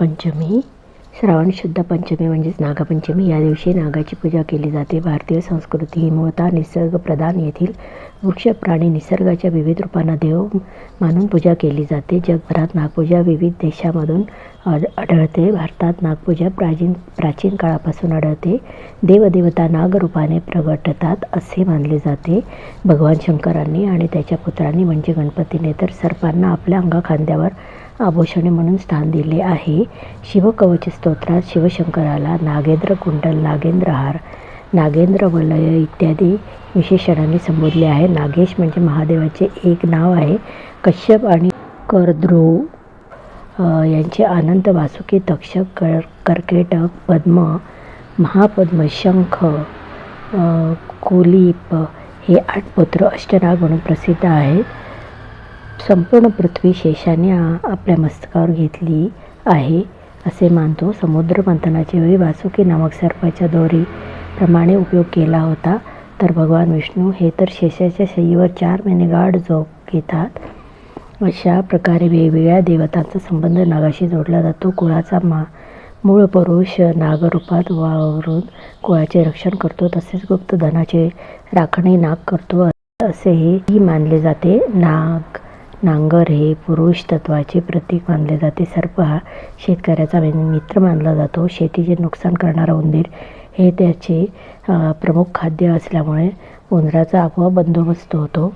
नागपंचमी श्रावण शुद्ध पंचमी म्हणजेच नागपंचमी. या दिवशी नागाची पूजा केली जाते. भारतीय संस्कृती ही मूळतः निसर्गप्रधान. येथील वृक्ष प्राणी निसर्गाच्या विविध रूपांना देव मानून पूजा केली जाते. जगभरात नागपूजा विविध देशामधून आढळते. भारतात नागपूजा प्राचीन प्राचीन काळापासून आढळते. देवदेवता नागरूपाने प्रगटतात असे मानले जाते. भगवान शंकरांनी आणि त्याच्या पुत्रांनी म्हणजे गणपतीने तर सर्पांना आपल्या अंगाखांद्यावर आभूषणे म्हणून स्थान दिले आहे. शिवकवच स्तोत्रात शिवशंकराला नागेंद्र कुंडल नागेंद्रहार नागेंद्र वलय इत्यादी विशेषणांनी संबोधले आहे. नागेश म्हणजे महादेवाचे एक नाव आहे. कश्यप आणि कर्द्रो यांचे अनंत वासुकी तक्षक कर कर्केटक पद्म महापद्म शंख कुलीप हे आठ पुत्र अष्टनाग म्हणून प्रसिद्ध आहेत. संपूर्ण पृथ्वी शेषाने आपल्या मस्तकावर घेतली आहे असे मानतो. समुद्र मंथनाच्या वेळी वासुकी नामक सर्पाच्या दोरीप्रमाणे उपयोग केला होता. तर भगवान विष्णू हे तर शेषाच्या शय्येवर चार महिने गाढ झोप घेतात. अशा प्रकारे वेगवेगळ्या देवतांचा संबंध नागाशी जोडला जातो. कुळाचा मा मूळ पुरुष नागरूपात वावरून कुळाचे रक्षण करतो. तसेच गुप्त धनाचे राखणे नाग करतो. असेही मानले जाते. नाग नांगर हे पुरुष तत्वाचे प्रतीक मानले जाते. सर्प हा शेतकऱ्याचा मित्र मानला जातो. शेतीचे नुकसान करणारा उंदीर हे त्याचे प्रमुख खाद्य असल्यामुळे उंदराचा आपोआप बंदोबस्त होतो.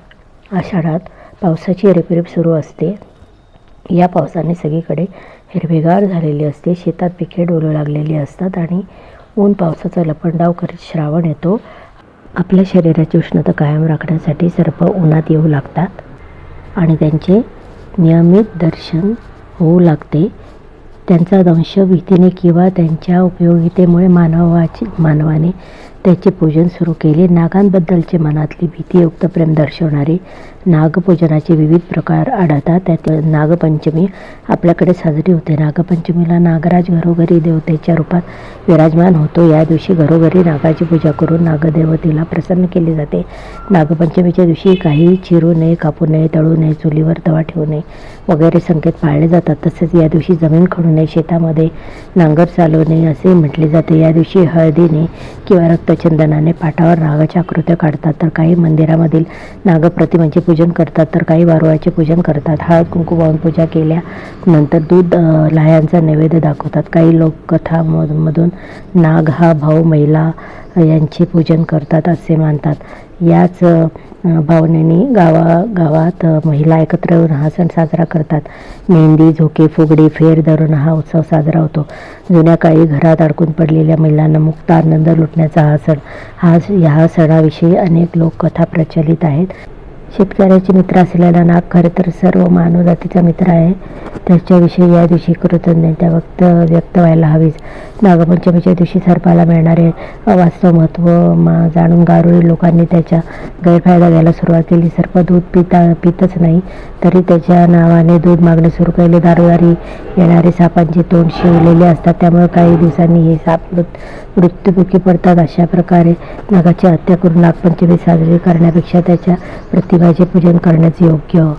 आषाढात पावसाची रिपरिप सुरू असते. या पावसाने सगळीकडे हिरवेगार झालेली असते. शेतात पिके डोलू लागलेली असतात आणि ऊन पावसाचा लपंडाव करीत श्रावण येतो. आपल्या शरीराची उष्णता कायम राखण्यासाठी सर्प उन्हात येऊ लागतात. आणि त्यांचे नियमित दर्शन होऊ लागते. त्यांचा दंश भीतीने किंवा त्यांच्या उपयोगितेमुळे मानवाची मानवाने त्याचे पूजन सुरू केले. नागांबद्दलचे मनातली भीतीयुक्त प्रेम दर्शवणारी नागपूजनाचे विविध प्रकार आढळतात. त्यात नागपंचमी आपल्याकडे साजरी होते. नागपंचमीला नागराज घरोघरी देवतेच्या रूपात विराजमान होतो. या दिवशी घरोघरी नागाची पूजा करून नागदेवतेला प्रसन्न केले जाते. नागपंचमीच्या दिवशी काही चिरू नये कापू नये तळू नये चुलीवर तवा ठेवू नये वगैरे संकेत पाळले जातात. तसेच या दिवशी जमीन खणू नये शेतामध्ये नांगर चालवू नये असे म्हटले जाते. या दिवशी हळदीने किंवा रक्तचंदनाने पाठावर नागाच्या आकृत्या काढतात. तर काही मंदिरामधील नागप्रतिमांची पूजन करतात तर काही वारुळाचे पूजन करतात. हळद कुंकू वाहून पूजा केल्यानंतर दूध लाह्यांचा नैवेद्य दाखवतात. काही लोक कथामधून नाग हा भाऊ महिला यांचे पूजन करतात असे मानतात. याच भावनेने गावा गावात महिला एकत्र येऊन हा सण साजरा करतात. मेहंदी झोके फुगडी फेर धरून हा उत्सव साजरा होतो. जुन्या काळी घरात अडकून पडलेल्या महिलांना मुक्त आनंद लुटण्याचा हा सण. हा ह्या सणाविषयी अनेक लोककथा प्रचलित आहेत. शेतकऱ्याचे मित्र असलेला नाग खरं तर सर्व मानवजातीचा मित्र आहे. त्याच्याविषयी या दिवशी कृतज्ञता व्यक्त व्यक्त व्हायला हवीच. नागपंचमीच्या दिवशी सर्पाला मिळणारे अवास्तव महत्त्व मा जाणून गारुळी लोकांनी त्याच्या गैरफायदा घ्यायला सुरुवात केली. सर्प दूध पिता पितच नाही तरी त्याच्या नावाने दूध मागणे सुरू केले. दारोदारी येणारे सापांचे तोंड शिवलेले असतात त्यामुळे काही दिवसांनी हे साप मृत मृत्युमुखी पडतात. अशा प्रकारे नागाची हत्या करून नागपंचमी साजरी करण्यापेक्षा त्याच्या प्रतिभाचे पूजन करण्याचे योग्य